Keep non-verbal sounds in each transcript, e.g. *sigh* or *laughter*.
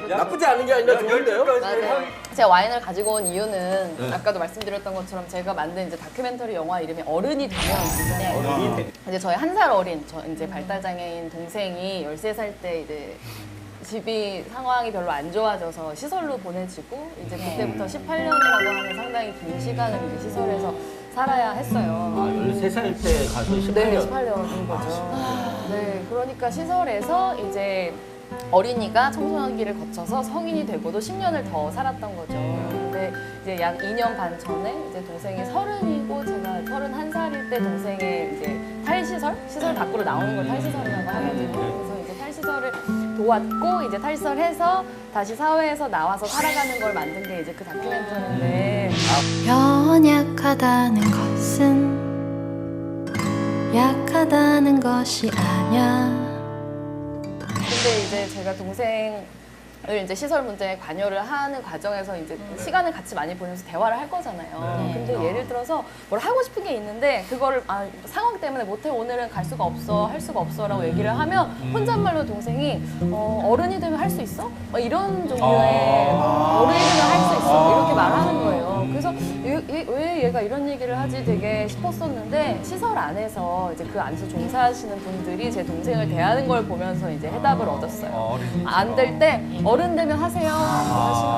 좋다. 나쁘지 않은 게 아니라 좋은데요? 맞아요. 제가 와인을 가지고 온 이유는 아까도 말씀드렸던 것처럼 제가 만든 이제 다큐멘터리 영화 이름이 어른이 되면 이제 저희 한 살 어린 저 이제 발달 장애인 동생이 13살 때 이제 집이 상황이 별로 안 좋아져서 시설로 보내지고 이제 그때부터 18년이라고 하는 상당히 긴 시간을 이제 시설에서 살아야 했어요. 13살 때 가서 18년. 네, 18년인 거죠. 네, 그러니까 시설에서 이제 어린이가 청소년기를 거쳐서 성인이 되고도 10년을 더 살았던 거죠. 근데 이제 약 2년 반 전에 이제 동생이 서른이고 제가 31살일 때 동생의 이제 탈시설? 시설 밖으로 나오는 걸 탈시설이라고 하거든요. 그래서 이제 탈시설을 도왔고 이제 탈시설해서 다시 사회에서 나와서 살아가는 걸 만든 게 이제 그 다큐멘터리인데 연약하다는 것은 약하다는 것이 아냐. 근데 제가 동생 을 이제 시설 문제에 관여를 하는 과정에서 이제 시간을 같이 많이 보내면서 대화를 할 거잖아요. 근데 예를 들어서 뭘 하고 싶은 게 있는데 그거를 아, 상황 때문에 못해 오늘은 갈 수가 없어 할 수가 없어라고 얘기를 하면 혼잣말로 동생이 어, 어른이 되면 할 수 있어? 막 이런 종류의 어른이 되면 할 수 있어? 이렇게 말하는 거예요. 얘- 얘가 이런 얘기를 하지 되게 싶었었는데 시설 안에서 이제 그 안에서 종사하시는 분들이 제 동생을 대하는 걸 보면서 이제 해답을 얻었어요. 어린이. 안될 때 어른 되면 하세요 라고 하시는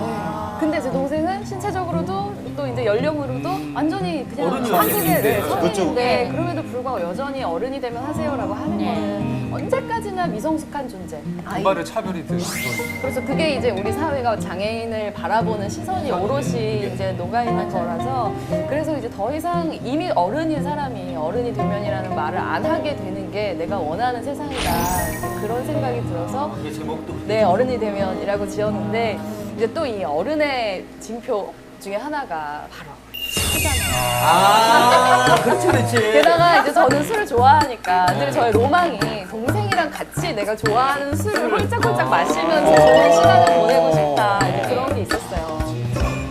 거예요. 네. 근데 제 동생은 신체적으로도 또 이제 연령으로도 완전히 그냥 어른이 한국의 네, 어른인데. 성인인데 그럼에도 불구하고 여전히 어른이 되면 하세요라고 하는 거는 언제까지나 미성숙한 존재. 아이. 정말의 차별이 되는 거죠. 그래서 그게 이제 우리 사회가 장애인을 바라보는 시선이 오롯이 이제 녹아 있는 거라서 그래서 이제 더 이상 이미 어른인 사람이 어른이 되면이라는 말을 안 하게 되는 게 내가 원하는 세상이다 이제 그런 생각이 들어서 이게 제목도 네 어른이 되면이라고 지었는데 이제 또 이 어른의 징표 중에 하나가 바로 술이잖아요. 아, 그렇지, 그렇지. 게다가 이제 저는 술을 좋아하니까 늘 저의 로망이 동생이랑 같이 내가 좋아하는 술을 홀짝홀짝 마시면서 좋은 시간을 보내고 싶다. 이제 그런 게 있었어요.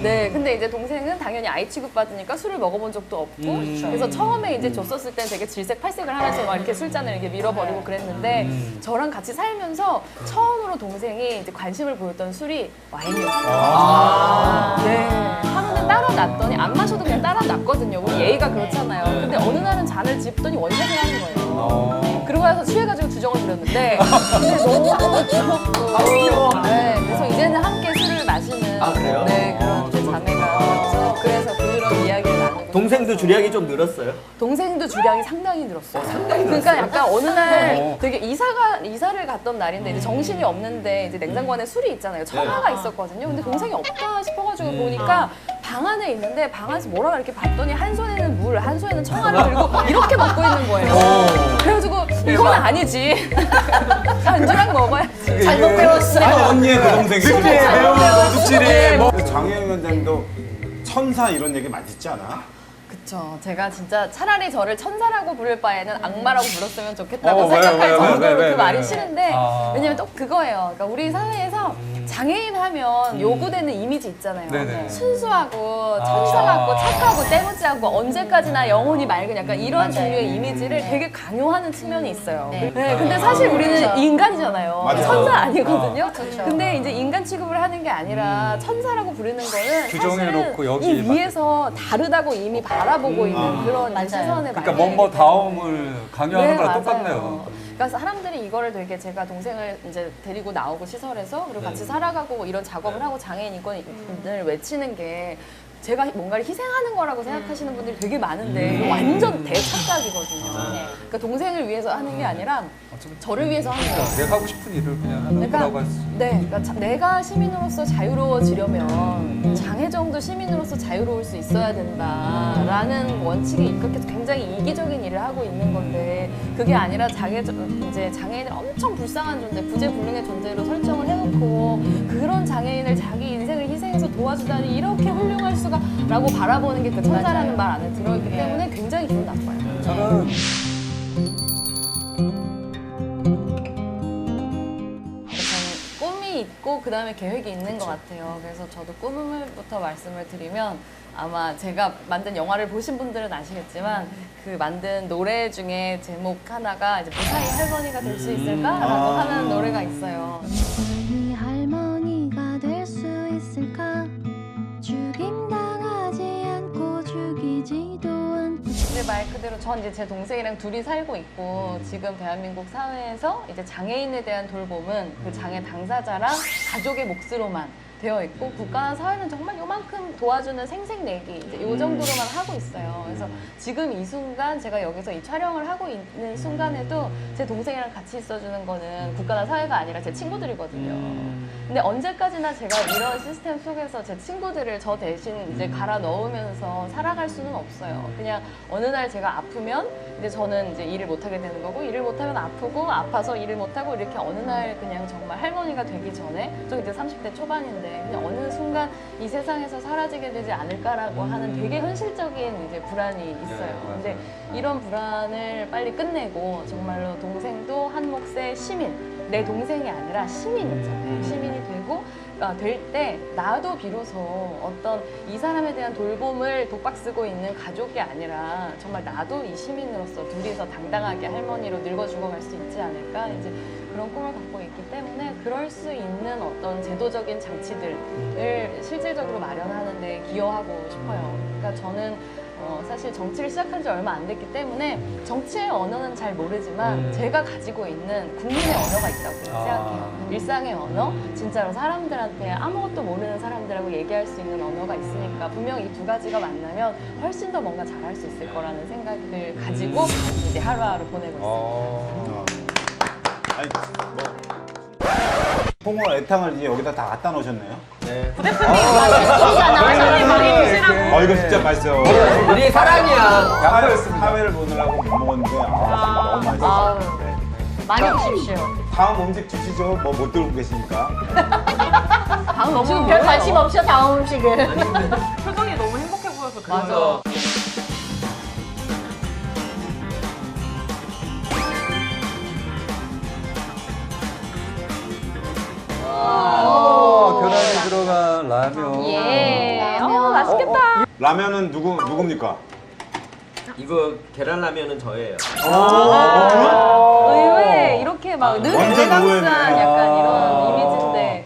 네, 근데 이제 동생은 당연히 아이 취급 받으니까 술을 먹어본 적도 없고 그래서 처음에 이제 줬었을 땐 되게 질색팔색을 하면서 막 이렇게 술잔을 이렇게 밀어버리고 그랬는데 저랑 같이 살면서 처음으로 동생이 이제 관심을 보였던 술이 와인이었어요. 우리 예의가 그렇잖아요. 근데 어느 날은 잔을 집더니 원샷을 하는 거예요. 그러고 나서 취해가지고 주정을 부렸는데 *laughs* 근데 너무 귀엽고 네, 그래서 이제는 함께 술을 마시는 아, 그래요? 네, 그런 이제 자매가 되어서 그래서 그런 이야기를 나누고 동생도 주량이 좀 늘었어요? 동생도 주량이 상당히 늘었어요. 그러니까 약간 어느 날 되게 이사가 이사를 갔던 날인데 이제 정신이 없는데 이제 냉장고 안에 술이 있잖아요. 청아가 있었거든요. 근데 동생이 없다 싶어가지고 보니까 방 안에 있는데 방 안에서 뭐라고 이렇게 봤더니 한 손에는 물, 한 손에는 청아를 들고 이렇게 먹고 있는 거예요. 그래가지고 이건 아니지. *laughs* 안주랑 먹어야지. 잘못 배웠어요. 언니의 그 동생이 잘못 배웠어요. 네, 뭐- 장혜영 위원장도 천사 이런 얘기 많이 듣지 않아? 그쵸. 제가 진짜 차라리 저를 천사라고 부를 바에는 악마라고 불렀으면 좋겠다고 어, 왜요, 생각할 왜요, 정도로 왜요, 그 왜요, 말이 왜요? 싫은데 아. 왜냐면 또 그거예요. 그러니까 우리 사회에서 장애인 하면 요구되는 이미지 있잖아요. 네네. 순수하고 천사 같고 착하고 때묻지않고 언제까지나 영혼이 맑은 약간 이런 종류의 이미지를 되게 강요하는 측면이 있어요. 네. 근데 사실 우리는 인간이잖아요. 맞아요. 천사 아니거든요. 근데 이제 인간 취급을 하는 게 아니라 천사라고 부르는 거는 규정해놓고 사실은 여기 이 위에서 다르다고 이미 바라보고 있는 그런 이제 시선에 그러니까 뭐뭐 다음을 강요하는 네, 거랑 맞아요. 똑같네요. 그러니까 사람들이 이거를 되게 제가 동생을 이제 데리고 나오고 시설에서 그리고 같이 살아가고 뭐 이런 작업을 하고 장애인 인권을 외치는 게 제가 뭔가를 희생하는 거라고 생각하시는 분들이 되게 많은데 이거 완전 대착각이거든요. 그러니까 동생을 위해서 하는 게 아니라 저를 위해서 하는 거예요. 내가 하고 싶은 일을 그냥 하는 그러니까, 거라고 할 수. 있는 네, 그러니까 자- 내가 시민으로서 자유로워지려면 장애정도 시민으로서 자유로울 수 있어야 된다라는 원칙에 입각해서 굉장히 이기적인 일을 하고 있는 건데 그게 아니라 장애 이제 장애인을 엄청 불쌍한 존재, 부재불능의 존재로 설정을 해놓고 그런 장애인을 자기 희생해서 도와주다니 이렇게 훌륭할 수가 라고 바라보는 게 그 천사라는 말 안에 들어있기 때문에 굉장히 기분 나빠요. 저는 저는 꿈이 있고 그 다음에 계획이 있는 것 같아요. 그래서 저도 꿈을부터 말씀을 드리면 아마 제가 만든 영화를 보신 분들은 아시겠지만 그 만든 노래 중에 제목 하나가 이제 무사히 할머니가 될 수 있을까라고 아. 하는 노래가 있어요. 말 그대로 전 이제 제 동생이랑 둘이 살고 있고 지금 대한민국 사회에서 이제 장애인에 대한 돌봄은 그 장애 당사자랑 가족의 몫으로만 되어 있고 국가와 사회는 정말 요만큼 도와주는 생색내기 이제 요 정도로만 하고 있어요. 그래서 지금 이 순간 제가 여기서 이 촬영을 하고 있는 순간에도 제 동생이랑 같이 있어주는 거는 국가나 사회가 아니라 제 친구들이거든요. 근데 언제까지나 제가 이런 시스템 속에서 제 친구들을 저 대신 이제 갈아 넣으면서 살아갈 수는 없어요. 그냥 어느 날 제가 아프면 이제 저는 이제 일을 못 하게 되는 거고 일을 못 하면 아프고 아파서 일을 못 하고 이렇게 어느 날 그냥 정말 할머니가 되기 전에 저 이제 30대 초반인데 그냥 어느 순간 이 세상에서 사라지게 되지 않을까라고 하는 되게 현실적인 이제 불안이 있어요. 맞아요. 근데 이런 불안을 빨리 끝내고 정말로 동생도 한 몫의 시민 내 동생이 아니라 시민이잖아요. 시민이 되고 될때 나도 비로소 어떤 이 사람에 대한 돌봄을 독박 쓰고 있는 가족이 아니라 정말 나도 이 시민으로서 둘이서 당당하게 할머니로 늙어 죽어갈 수 있지 않을까 이제 그런 꿈을 갖고 있기 때문에 그럴 수 있는 어떤 제도적인 장치들을 실질적으로 마련하는 데 기여하고 싶어요. 그러니까 저는 어, 사실 정치를 시작한 지 얼마 안 됐기 때문에 정치의 언어는 잘 모르지만 음. 제가 가지고 있는 국민의 언어가 있다고 아. 생각해요. 일상의 언어, 진짜로 사람들한테 아무것도 모르는 사람들하고 얘기할 수 있는 언어가 있으니까 분명 이 두 가지가 만나면 훨씬 더 뭔가 잘할 수 있을 거라는 생각을 가지고 이제 하루하루 보내고 있어요. 어. 아니 뭐 홍어 애탕을 이제 여기다 다 갖다 놓으셨네요. 네. 어 이거 진짜 맛있어요. 우리 사랑이야. 사회, 사회를 보느라고 못 먹었는데 아, 진짜 너무. 맛있어요. 네. 많이 드십시오. 다음 음식 주시죠. 뭐 못 들고 계시니까. 지금 별 관심 없어 다음 음식은. 표정이 너무 행복해 보여서 그래요. 맞아. 들어간 라면. 예. 어, 맛있겠다. 라면은 누구 누굽니까? 이거 계란라면은 저예요. 의외 이렇게 막 늘 완전 의외네. 약간 이런 이미지인데.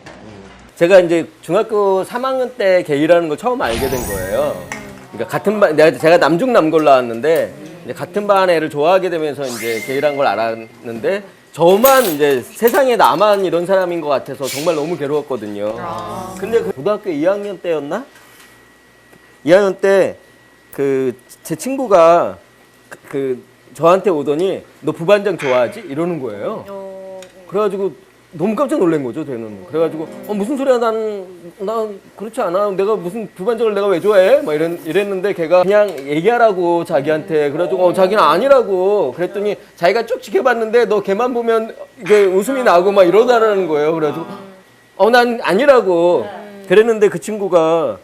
제가 이제 중학교 3학년 때 게이라는 걸 처음 알게 된 거예요. 그러니까 같은 반, 내가 제가 남중 남고를 나왔는데 이제 같은 반 애를 좋아하게 되면서 이제 게이라는 걸 알았는데 저만 이제 세상에 나만 이런 사람인 것 같아서 정말 너무 괴로웠거든요. 근데 그 고등학교 2학년 때였나? 2학년 때 그 제 친구가 그, 그 저한테 오더니 너 부반장 좋아하지? 이러는 거예요. 그래가지고 너무 깜짝 놀란 거죠, 저는. 그래가지고 어, 무슨 소리야, 난, 난 그렇지 않아. 내가 무슨 부반장을 내가 왜 좋아해? 막 이랬, 이랬는데 걔가 그냥 얘기하라고 자기한테. 그래가지고 어, 자기는 아니라고. 그랬더니 자기가 쭉 지켜봤는데 너 걔만 보면 이게 웃음이 나고 막 이러다라는 거예요. 그래가지고 어, 난 아니라고. 그랬는데 그 친구가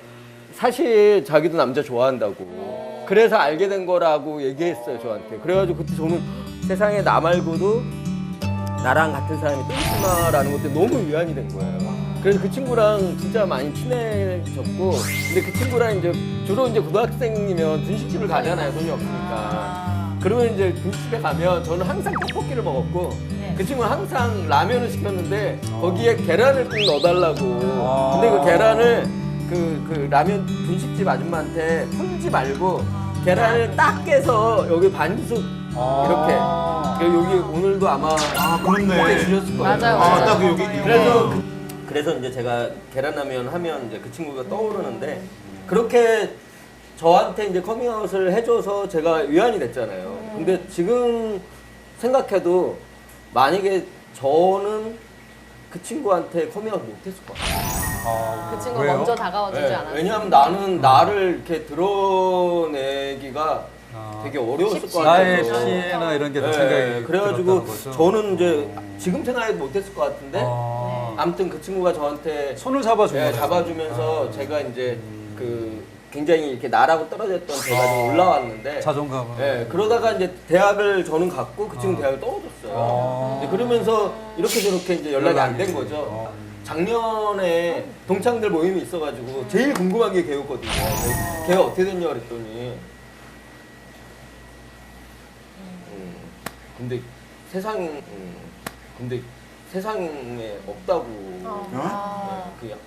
사실 자기도 남자 좋아한다고. 그래서 알게 된 거라고 얘기했어요, 저한테. 그래가지고 그때 저는 세상에 나 말고도 나랑 같은 사람이 또 있구나라는 것때 너무 위안이 된 거예요. 그래서 그 친구랑 진짜 많이 친해졌고, 근데 그 친구랑 이제 주로 이제 고등학생이면 분식집을 가잖아요, 돈이 없으니까. 그러면 이제 분식집에 가면 저는 항상 떡볶이를 먹었고, 그 친구는 항상 라면을 시켰는데 거기에 계란을 꼭 넣어달라고. 근데 그 계란을 그, 그 라면 분식집 아줌마한테 풀지 말고 계란을 딱 깨서 여기 반숙 이렇게. 그리고 여기 오늘도 아마 아 그렇네. 이렇게 주셨을 거예요. 맞아요, 아, 맞아요. 딱 여기 그래서 그, 그래서 이제 제가 계란라면 하면 이제 그 친구가 떠오르는데 그렇게 저한테 이제 커밍아웃을 해줘서 제가 위안이 됐잖아요. 근데 지금 생각해도 만약에 저는 그 친구한테 커밍아웃 못했을 것 같아요. 아, 그 친구가 왜요? 먼저 다가와 주지 네, 않았어요. 왜냐하면 나는 나를 이렇게 드러내기가 아. 되게 어려웠을 것 나의 같아서. 피해나 이런 게더 네, 생각이 그래가지고 들었다는 거죠? 저는 이제 지금 생각해도 못했을 것 같은데 아. 아무튼 그 친구가 저한테 손을 잡아준 네, 거죠. 잡아주면서 제가 이제 그 굉장히 이렇게 나라고 떨어졌던 제가 좀 올라왔는데 자존감을. 네, 그러다가 이제 대학을 저는 갔고 그 친구 대학을 떨어졌어요. 아. 이제 그러면서 이렇게 저렇게 이제 연락이 안 된 거죠. 어. 작년에 동창들 모임이 있어가지고 제일 궁금한 게 걔였거든요. 걔가 어떻게 됐냐 그랬더니 근데 세상 음, 근데 세상에 없다고 어? 그 약-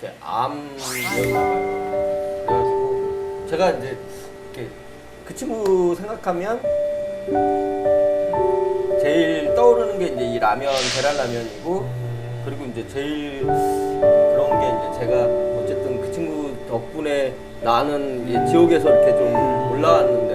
이렇게 암이었나 봐요. 그래가지고 제가 이제 이렇게 그 친구 생각하면 제일 떠오르는 게 이제 이 라면 계란 라면이고 그리고 이제 제일 그런 게 이제 제가 어쨌든 그 친구 덕분에 나는 이제 지옥에서 이렇게 좀 올라왔는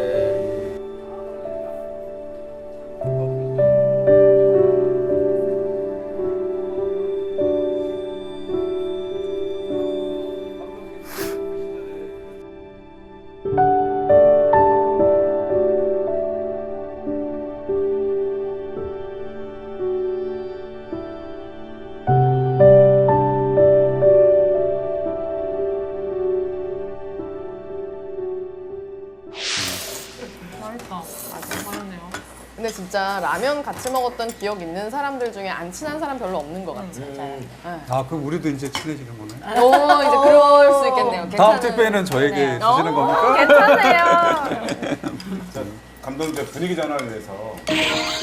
라면 같이 먹었던 기억 있는 사람들 중에 안 친한 사람 별로 없는 것 같아요. 음, 아, 그럼 우리도 이제 친해지는 거네. 오, 이제 그럴 수 있겠네요. 다음 괜찮은- 택배는 저에게 네. 주시는 어, 겁니까? 괜찮네요. *laughs* 자, 감독님들 분위기 전환을 위해서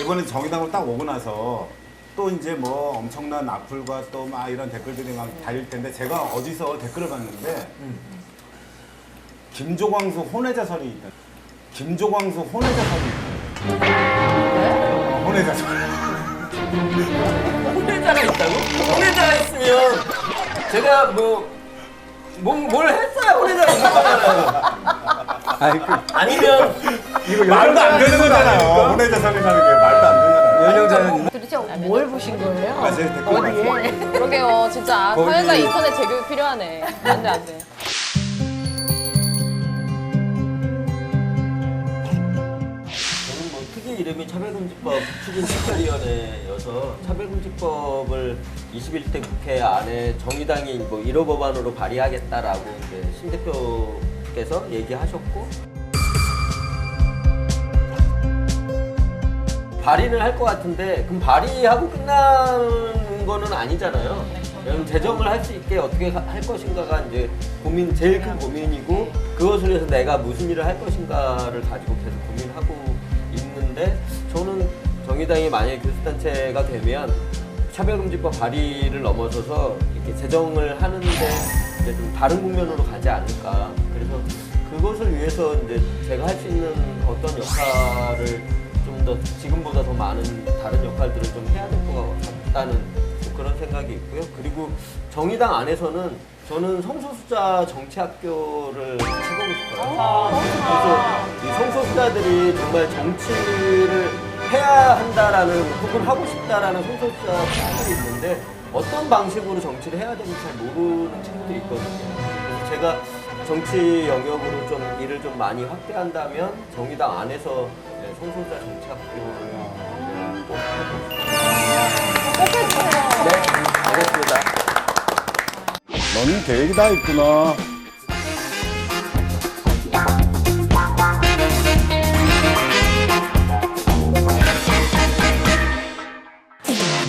이번에 정의당으로 딱 오고 나서 또 이제 뭐 엄청난 악플과 또 막 이런 댓글들이 막 달릴 텐데 제가 어디서 댓글을 봤는데 김조광수 혼외자설이 있다. 김조광수 혼외자설이 있다. 혼외자설. 혼외자가 있다고? 혼외자가 있으면 제가 뭐, 뭐, 뭘 했어야 혼외자가 있는 거잖아요. 아니, 그, 아니면 이거 말도 안 되는 거잖아요. 아닙니까? 혼외자설이라는 게 말도 안 되잖아요. 연령자는? 도대체 뭘 보신 거예요? 아, 제 댓글 봤어요. 그러게요. 진짜 거기- 사회자 인터넷 재교육 필요하네. 안 돼, 안 돼. 이 이름이 차별금지법 추진 특별위원회여서 차별금지법을 21대 국회 안에 정의당이 뭐 1호 법안으로 발의하겠다라고 이제 신 대표께서 얘기하셨고 발의를 할것 같은데 그럼 발의하고 끝나는 거는 아니잖아요. 제정을 할 수 있게 어떻게 하- 할 것인가가 이제 고민 제일 큰 고민이고 그것을 위해서 내가 무슨 일을 할 것인가를 가지고 계속 고민하고 있는데 저는 정의당이 만약에 교수단체가 되면 차별금지법 발의를 넘어서서 이렇게 제정을 하는데 이제 좀 다른 국면으로 가지 않을까. 그래서 그것을 위해서 이제 제가 할 수 있는 어떤 역할을 좀 더 지금보다 더 많은 다른 역할들을 좀 해야 될 것 같다는 좀 그런 생각이 있고요. 그리고 정의당 안에서는 저는 성소수자 정치학교를 해보고 싶어요. 그래서 이 성소수자들이 정말 정치를 해야 한다라는 혹은 하고 싶다라는 성소수자 친구들이 있는데 어떤 방식으로 정치를 해야 되는지 잘 모르는 친구들이 있거든요. 그래서 제가 정치 영역으로 좀 일을 좀 많이 확대한다면 정의당 안에서 네, 성소수자 정치학교를 네, 꼭 해보고 싶어요. 꼭 해주세요. 네, 알겠습니다. 너는 계획이 다 있구나.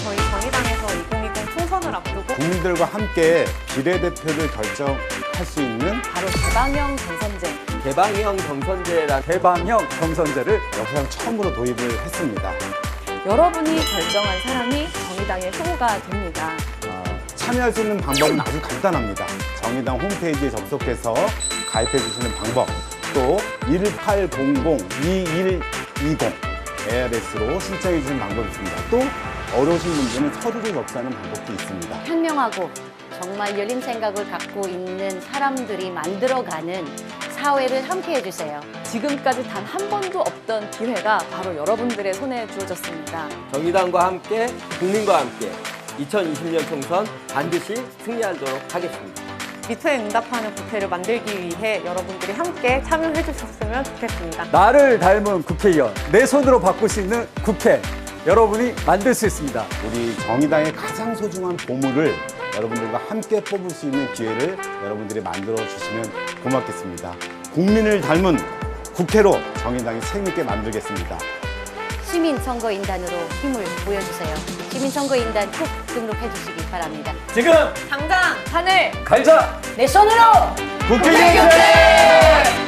저희 정의당에서 2020 총선을 앞두고 국민들과 함께 비례대표를 결정할 수 있는 바로 개방형 경선제. 개방형 경선제란 개방형 경선제를 역사상 처음으로 도입을 했습니다. 여러분이 결정한 사람이 정의당의 후보가 됩니다. 아, 참여할 수 있는 방법은 아주 간단합니다. 정의당 홈페이지에 접속해서 가입해 주시는 방법, 또 1800-2120 ARS로 신청해 주시는 방법이 있습니다. 또 어려우신 분들은 서류를 접수하는 방법도 있습니다. 현명하고 정말 열린 생각을 갖고 있는 사람들이 만들어가는 사회를 함께 해주세요. 지금까지 단 한 번도 없던 기회가 바로 여러분들의 손에 주어졌습니다. 정의당과 함께 국민과 함께 2020년 총선 반드시 승리하도록 하겠습니다. 미투에 응답하는 국회를 만들기 위해 여러분들이 함께 참여해 주셨으면 좋겠습니다. 나를 닮은 국회의원, 내 손으로 바꿀 수 있는 국회, 여러분이 만들 수 있습니다. 우리 정의당의 가장 소중한 보물을 여러분들과 함께 뽑을 수 있는 기회를 여러분들이 만들어 주시면 고맙겠습니다. 국민을 닮은 국회로 정의당이 책임있게 만들겠습니다. 시민선거인단으로 힘을 보여주세요. 시민선거인단 꼭 등록해 주시기 바랍니다. 지금 당장 하늘 갈자 내 손으로 국회 경제!